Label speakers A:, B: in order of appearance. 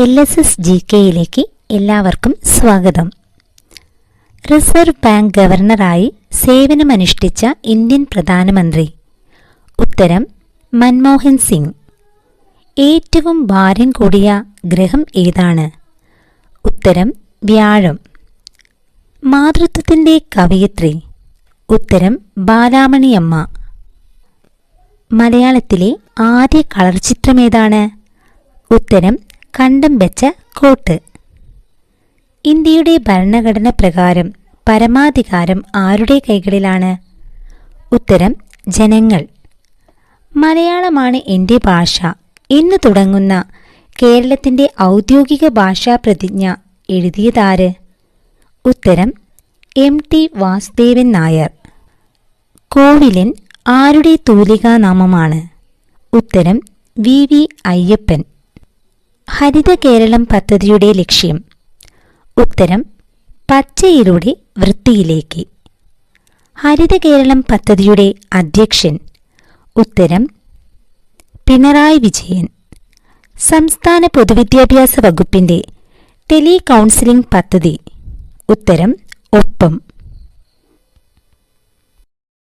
A: L S S G കെയിലേക്ക് എല്ലാവർക്കും സ്വാഗതം. റിസർവ് ബാങ്ക് ഗവർണറായി സേവനമനുഷ്ഠിച്ച ഇന്ത്യൻ പ്രധാനമന്ത്രി. ഉത്തരം മൻമോഹൻ സിംഗ്. ഏറ്റവും ഭാരം കൂടിയ ഗ്രഹം ഏതാണ്? ഉത്തരം വ്യാഴം. മാതൃത്വത്തിന്റെ കവയിത്രി. ഉത്തരം ബാലാമണിയമ്മ. മലയാളത്തിലെ ആദ്യ കളർ ചിത്രമേതാണ് ഉത്തരം കണ്ടം വെച്ച കോട്ട്. ഇന്ത്യയുടെ ഭരണഘടന പ്രകാരം പരമാധികാരം ആരുടെ കൈകളിലാണ്? ഉത്തരം ജനങ്ങൾ. മലയാളമാണ് എന്റെ ഭാഷ. എന്ന് തുടങ്ങുന്ന കേരളത്തിന്റെ ഔദ്യോഗിക ഭാഷാ പ്രതിജ്ഞ എഴുതിയതാര്? ഉത്തരം എം ടി വാസുദേവൻ നായർ. കോവിലൻ ആരുടെ തൂലികാനാമമാണ്? ഉത്തരം വി വി അയ്യപ്പൻ. ഹരിത കേരളം പദ്ധതിയുടെ ലക്ഷ്യം. ഉത്തരം പച്ചയിലൂടെ വൃത്തിയിലേക്ക്. ഹരിത കേരളം പദ്ധതിയുടെ അധ്യക്ഷൻ. ഉത്തരം പിണറായി വിജയൻ. സംസ്ഥാന പൊതുവിദ്യാഭ്യാസ വകുപ്പിന്റെ ടെലി കൗൺസിലിംഗ് പദ്ധതി. ഉത്തരം ഒപ്പം.